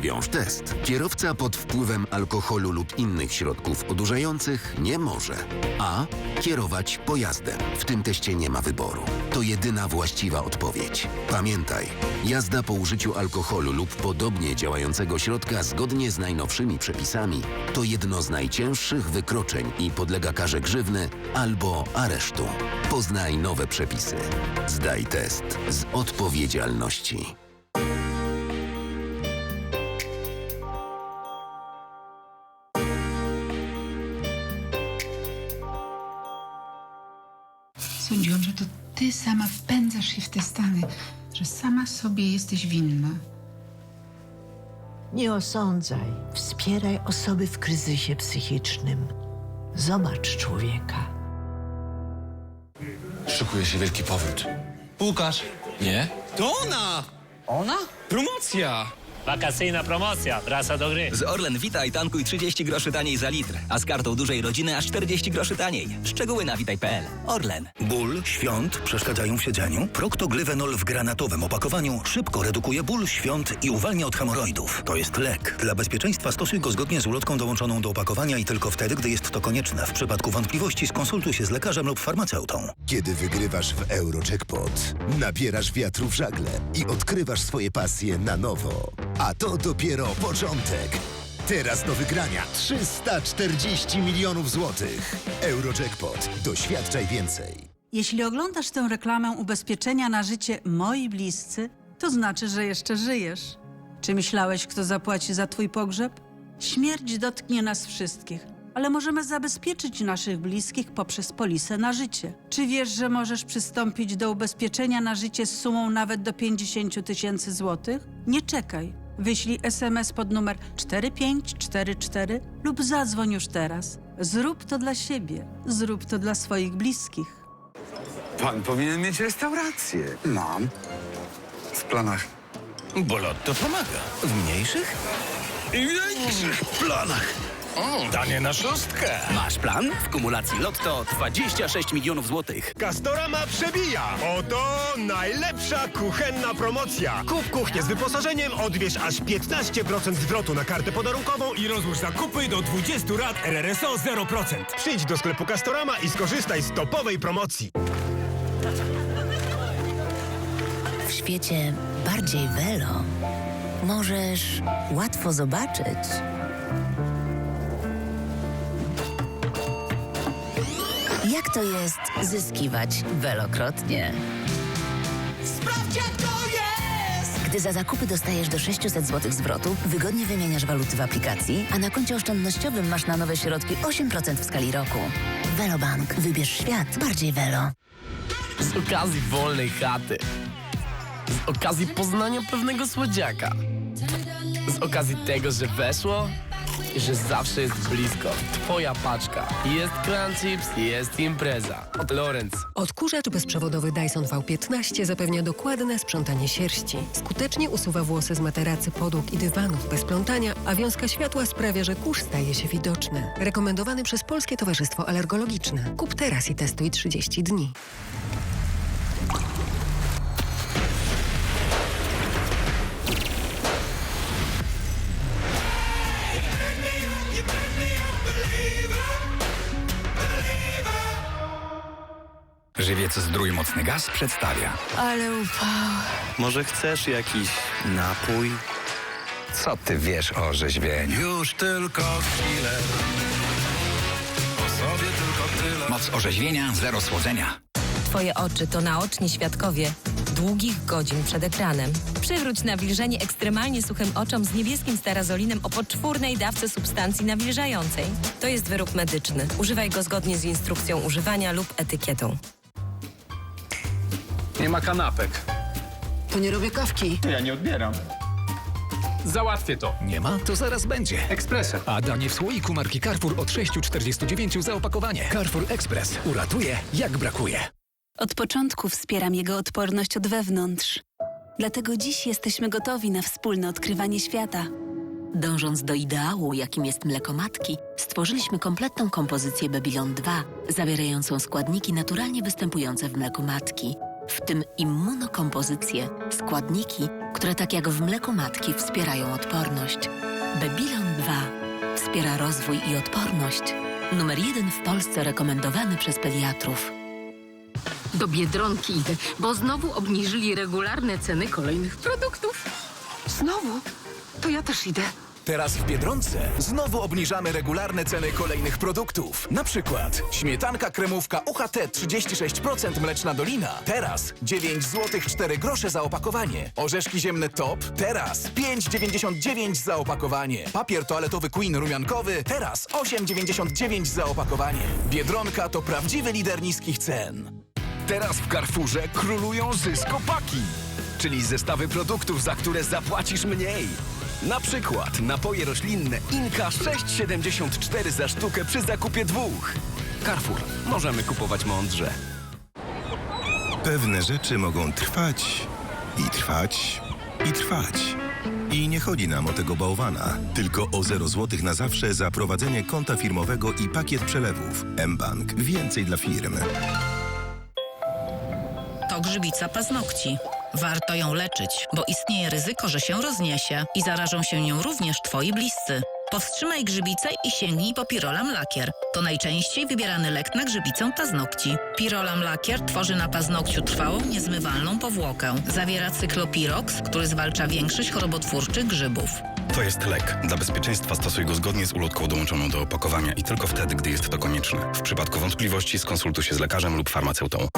Wiąż test. Kierowca pod wpływem alkoholu lub innych środków odurzających nie może a. Kierować pojazdem. W tym teście nie ma wyboru. To jedyna właściwa odpowiedź. Pamiętaj, jazda po użyciu alkoholu lub podobnie działającego środka zgodnie z najnowszymi przepisami to jedno z najcięższych wykroczeń i podlega karze grzywny albo aresztu. Poznaj nowe przepisy. Zdaj test z odpowiedzialności. Sądziłam, że to ty sama wpędzasz się w te stany, że sama sobie jesteś winna. Nie osądzaj. Wspieraj osoby w kryzysie psychicznym. Zobacz człowieka. Szykuje się wielki powrót. Łukasz. Nie? To ona! Ona? Promocja! Wakacyjna promocja, wraca do gry. Z Orlen Witaj tankuj 30 groszy taniej za litr, a z kartą dużej rodziny aż 40 groszy taniej. Szczegóły na witaj.pl. Orlen. Ból, świąt, przeszkadzają w siedzeniu? Proctoglyvenol w granatowym opakowaniu szybko redukuje ból, świąt i uwalnia od hemoroidów. To jest lek. Dla bezpieczeństwa stosuj go zgodnie z ulotką dołączoną do opakowania i tylko wtedy, gdy jest to konieczne. W przypadku wątpliwości skonsultuj się z lekarzem lub farmaceutą. Kiedy wygrywasz w Eurojackpot, nabierasz wiatru w żagle i odkrywasz swoje pasje na nowo. A to dopiero początek. Teraz do wygrania 340 milionów złotych. Eurojackpot. Doświadczaj więcej. Jeśli oglądasz tę reklamę ubezpieczenia na życie moi bliscy, to znaczy, że jeszcze żyjesz. Czy myślałeś, kto zapłaci za twój pogrzeb? Śmierć dotknie nas wszystkich, ale możemy zabezpieczyć naszych bliskich poprzez polisę na życie. Czy wiesz, że możesz przystąpić do ubezpieczenia na życie z sumą nawet do 50 000 tysięcy złotych? Nie czekaj. Wyślij SMS pod numer 4544 lub zadzwoń już teraz. Zrób to dla siebie, zrób to dla swoich bliskich. Pan powinien mieć restaurację. Mam. W planach. Bo Lotto pomaga. W mniejszych i większych planach. O, danie na szóstkę. Masz plan? W kumulacji Lotto 26 milionów złotych. Kastorama przebija! Oto najlepsza kuchenna promocja! Kup kuchnię z wyposażeniem, odbierz aż 15% zwrotu na kartę podarunkową i rozłóż zakupy do 20 rat RRSO 0%. Przyjdź do sklepu Kastorama i skorzystaj z topowej promocji. W świecie bardziej welo możesz łatwo zobaczyć, jak to jest zyskiwać welokrotnie. Sprawdź jak to jest! Gdy za zakupy dostajesz do 600 zł zwrotu, wygodnie wymieniasz waluty w aplikacji, a na koncie oszczędnościowym masz na nowe środki 8% w skali roku. Velobank. Wybierz świat bardziej welo. Z okazji wolnej chaty. Z okazji poznania pewnego słodziaka. Z okazji tego, że weszło że zawsze jest blisko. Twoja paczka. Jest Crunchips, jest impreza. Lorenz. Odkurzacz bezprzewodowy Dyson V15 zapewnia dokładne sprzątanie sierści. Skutecznie usuwa włosy z materacy, podłóg i dywanów bez plątania, a wiązka światła sprawia, że kurz staje się widoczny. Rekomendowany przez Polskie Towarzystwo Alergologiczne. Kup teraz i testuj 30 dni. Żywiec Zdrój Mocny Gaz przedstawia. Ale upał. Może chcesz jakiś napój? Co ty wiesz o rzeźbieniu? Już tylko chwilę. O sobie tylko tyle. Moc orzeźwienia, zero słodzenia. Twoje oczy to naoczni świadkowie długich godzin przed ekranem. Przywróć nawilżenie ekstremalnie suchym oczom z niebieskim starazolinem o poczwórnej dawce substancji nawilżającej. To jest wyrób medyczny. Używaj go zgodnie z instrukcją używania lub etykietą. Nie ma kanapek. To nie robię kawki. Ja nie odbieram. Załatwię to. Nie ma? To zaraz będzie. Ekspresem. A danie w słoiku marki Carrefour od 6,49 za opakowanie. Carrefour Express. Uratuje, jak brakuje. Od początku wspieram jego odporność od wewnątrz. Dlatego dziś jesteśmy gotowi na wspólne odkrywanie świata. Dążąc do ideału, jakim jest mleko matki, stworzyliśmy kompletną kompozycję Babylon 2, zawierającą składniki naturalnie występujące w mleku matki, w tym immunokompozycję, składniki które tak jak w mleku matki wspierają odporność. Babylon 2 wspiera rozwój i odporność. Numer jeden w Polsce rekomendowany przez pediatrów. Do Biedronki idę, bo znowu obniżyli regularne ceny kolejnych produktów. Znowu? To ja też idę. Teraz w Biedronce znowu obniżamy regularne ceny kolejnych produktów. Na przykład śmietanka kremówka UHT 36% mleczna dolina. Teraz 9 zł 4 grosze za opakowanie. Orzeszki ziemne top. Teraz 5,99 za opakowanie. Papier toaletowy Queen rumiankowy. Teraz 8,99 za opakowanie. Biedronka to prawdziwy lider niskich cen. Teraz w Carrefourze królują zyskopaki, czyli zestawy produktów, za które zapłacisz mniej. Na przykład napoje roślinne Inka 6,74 za sztukę przy zakupie dwóch. Carrefour. Możemy kupować mądrze. Pewne rzeczy mogą trwać i trwać i trwać. I nie chodzi nam o tego bałwana, tylko o 0 zł na zawsze za prowadzenie konta firmowego i pakiet przelewów. mBank. Więcej dla firm. To grzybica paznokci. Warto ją leczyć, bo istnieje ryzyko, że się rozniesie i zarażą się nią również Twoi bliscy. Powstrzymaj grzybicę i sięgnij po Pirolam Lakier. To najczęściej wybierany lek na grzybicę paznokci. Pirolam Lakier tworzy na paznokciu trwałą, niezmywalną powłokę. Zawiera cyklopirox, który zwalcza większość chorobotwórczych grzybów. To jest lek. Dla bezpieczeństwa stosuj go zgodnie z ulotką dołączoną do opakowania i tylko wtedy, gdy jest to konieczne. W przypadku wątpliwości skonsultuj się z lekarzem lub farmaceutą.